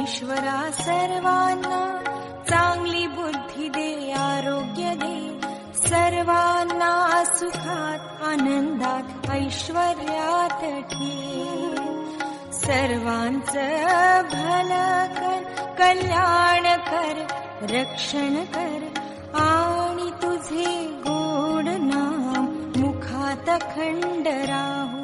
ईश्वरा सर्वांना चांगली बुद्धी दे आरोग्य दे. सर्वांना सुखात आनंदात ऐश्वर्यात ठेव सर्वांचं भलं कर कल्याण कर रक्षण कर. आणि तुझे गोड नाम मुखात खंड राहू